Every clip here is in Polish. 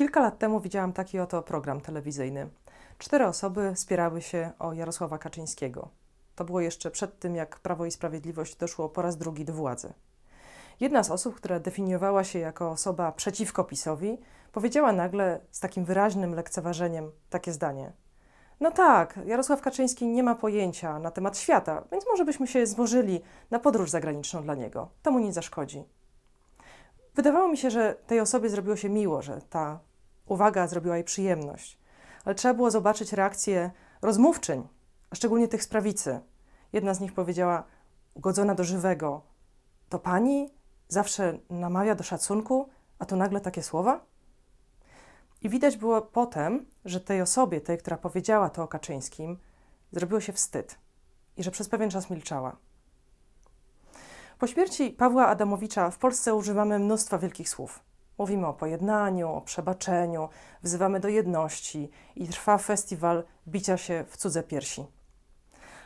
Kilka lat temu widziałam taki oto program telewizyjny. Cztery osoby spierały się o Jarosława Kaczyńskiego. To było jeszcze przed tym, jak Prawo i Sprawiedliwość doszło po raz drugi do władzy. Jedna z osób, która definiowała się jako osoba przeciwko PiSowi, powiedziała nagle z takim wyraźnym lekceważeniem takie zdanie. No tak, Jarosław Kaczyński nie ma pojęcia na temat świata, więc może byśmy się złożyli na podróż zagraniczną dla niego. To mu nie zaszkodzi. Wydawało mi się, że tej osobie zrobiło się miło, że ta uwaga zrobiła jej przyjemność. Ale trzeba było zobaczyć reakcję rozmówczyń, szczególnie tych z prawicy. Jedna z nich powiedziała, ugodzona do żywego, to pani zawsze namawia do szacunku, a tu nagle takie słowa? I widać było potem, że tej osobie, tej, która powiedziała to o Kaczyńskim, zrobiło się wstyd i że przez pewien czas milczała. Po śmierci Pawła Adamowicza w Polsce używamy mnóstwa wielkich słów. Mówimy o pojednaniu, o przebaczeniu, wzywamy do jedności i trwa festiwal bicia się w cudze piersi.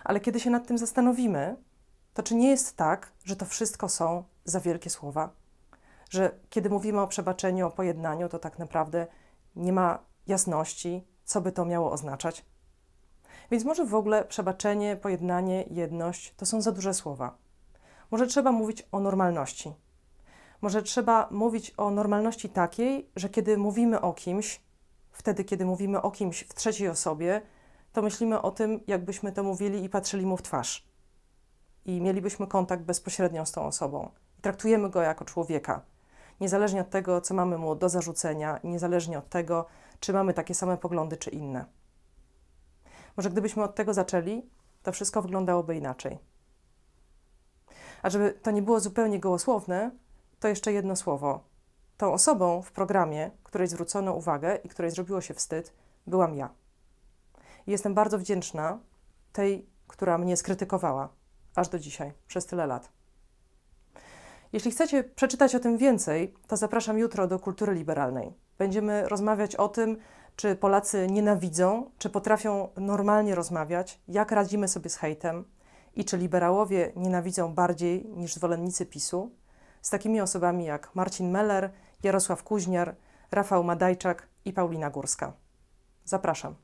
Ale kiedy się nad tym zastanowimy, to czy nie jest tak, że to wszystko są za wielkie słowa? Że kiedy mówimy o przebaczeniu, o pojednaniu, to tak naprawdę nie ma jasności, co by to miało oznaczać? Więc może w ogóle przebaczenie, pojednanie, jedność to są za duże słowa. Może trzeba mówić o normalności. Może trzeba mówić o normalności takiej, że kiedy mówimy o kimś, wtedy, kiedy mówimy o kimś w trzeciej osobie, to myślimy o tym, jakbyśmy to mówili i patrzyli mu w twarz. I mielibyśmy kontakt bezpośrednio z tą osobą. I traktujemy go jako człowieka, niezależnie od tego, co mamy mu do zarzucenia, niezależnie od tego, czy mamy takie same poglądy, czy inne. Może gdybyśmy od tego zaczęli, to wszystko wyglądałoby inaczej. A żeby to nie było zupełnie gołosłowne, to jeszcze jedno słowo. Tą osobą w programie, której zwrócono uwagę i której zrobiło się wstyd, byłam ja. I jestem bardzo wdzięczna tej, która mnie skrytykowała, aż do dzisiaj, przez tyle lat. Jeśli chcecie przeczytać o tym więcej, to zapraszam jutro do Kultury Liberalnej. Będziemy rozmawiać o tym, czy Polacy nienawidzą, czy potrafią normalnie rozmawiać, jak radzimy sobie z hejtem i czy liberałowie nienawidzą bardziej niż zwolennicy PiSu, z takimi osobami jak Marcin Meller, Jarosław Kuźniar, Rafał Madajczak i Paulina Górska. Zapraszam.